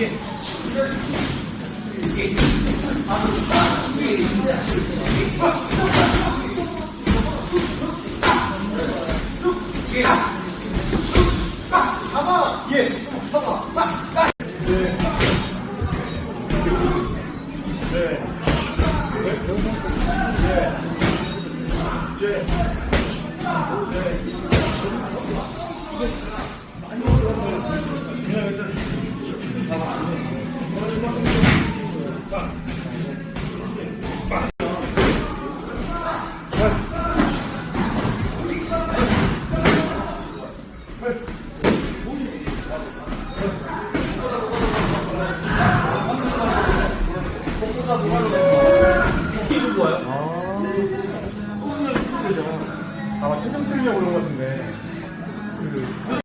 네. 네. 아마 최종 쓰려고 그런 것 같은데 그